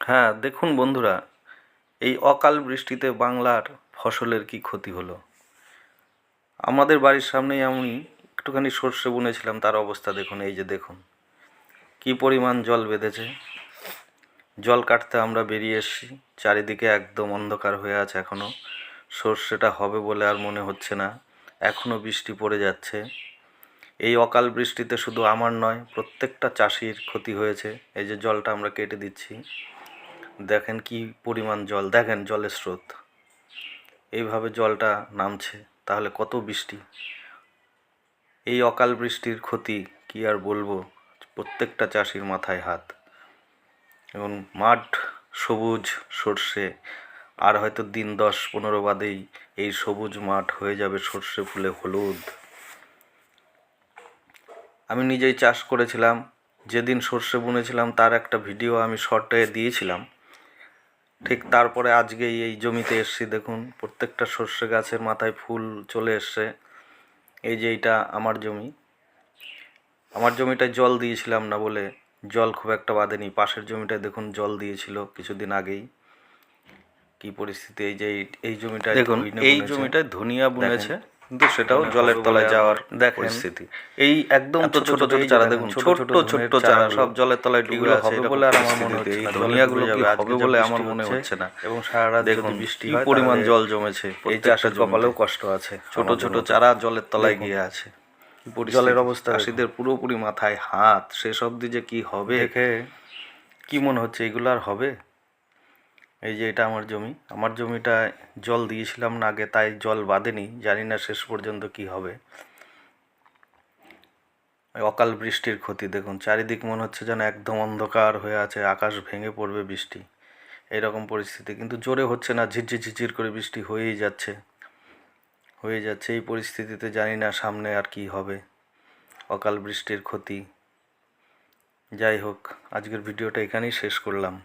হ্যাঁ দেখুন বন্ধুরা, এই অকাল বৃষ্টিতে বাংলার ফসলের কি ক্ষতি হলো? আমাদের বাড়ির সামনেই আমি একটুখানি সর্ষে বুনেছিলাম, তার অবস্থা দেখুন, এই যে দেখুন, কি পরিমাণ জল বেঁধেছে। জল কাটতে আমরা বেরিয়ে এসেছি, চারিদিকে একদম অন্ধকার হয়ে আছে এখনও সর্ষেটা হবে বলে আর মনে হচ্ছে না এখনও বৃষ্টি পড়ে যাচ্ছে। এই অকাল বৃষ্টিতে শুধু আমার নয়, প্রত্যেকটা চাষির ক্ষতি হয়েছে, এই যে জলটা আমরা কেটে দিচ্ছি। দেখেন কি পরিমাণ জল। দেখেন জলের স্রোত। এইভাবে জলটা নামছে, তাহলে কত বৃষ্টি? এই অকাল বৃষ্টির ক্ষতি কি আর বলব? প্রত্যেকটা চাষির মাথায় হাত। এবং মাঠ সবুজ সর্ষে, আর হয়তো দিন দশ পনেরো বাদেই এই সবুজ মাঠ হয়ে যাবে সর্ষে ফুলে হলুদ। আমি নিজেই চাষ করেছিলাম। যেদিন সর্ষে বুনেছিলাম, তার একটা ভিডিও আমি শর্টে দিয়েছিলাম। ঠিক তারপরে আজকেই এই জমিতে এসছি দেখুন প্রত্যেকটা সর্ষে গাছের মাথায় ফুল চলে এসছে। এই যে এইটা আমার জমি। আমার জমিটায় জল দিয়েছিলাম না বলে জল খুব একটা বাঁধেনি। পাশের জমিটায় দেখুন জল দিয়েছিল কিছুদিন আগেই। কি পরিস্থিতি? এই যে এই- জমিটা দেখুন এই। জমিটায় ধনিয়া বুনেছে। কিন্তু সেটাও জলের তলায় যাওয়ার দেখেন পরিস্থিতি। এই একদম এত ছোট ছোট চারা দেখুন, ছোট ছোট চারা সব জলের তলায় ডুবে হবে বলে আর আমার মনে হচ্ছে এই। ধনিয়াগুলো কি হবে বলে আমার মনে হচ্ছে, না। এবং সারা রাত দেখুন বৃষ্টি পরিমাণ জল জমেছে এই চাষের কপালেও কষ্ট আছে ছোট ছোট চারা জলের তলায় গিয়ে আছে। জলের অবস্থা শীতের পুরোপুরি মাথায় হাত শেষ অবধি যে কি হবে দেখে কি মনে হচ্ছে এগুলো আর হবে? এই যে এটা আমার জমি। আমার জমিটা জল দিয়েছিলাম না আগে, তাই জল বাঁধেনি জানি না শেষ পর্যন্ত কি হবে। অকাল বৃষ্টির ক্ষতি, দেখুন। চারিদিক মনে হচ্ছে যেন একদম অন্ধকার হয়ে আছে, আকাশ ভেঙে পড়বে বৃষ্টি। এইরকম পরিস্থিতি। কিন্তু জোরে হচ্ছে না, ঝিরঝির ঝিরঝির করে বৃষ্টি হয়েই যাচ্ছে। হয়ে যাচ্ছে। এই পরিস্থিতিতে জানি না সামনে আর কি হবে। অকাল বৃষ্টির ক্ষতি। যাই হোক, আজকের ভিডিওটা এখানেই শেষ করলাম।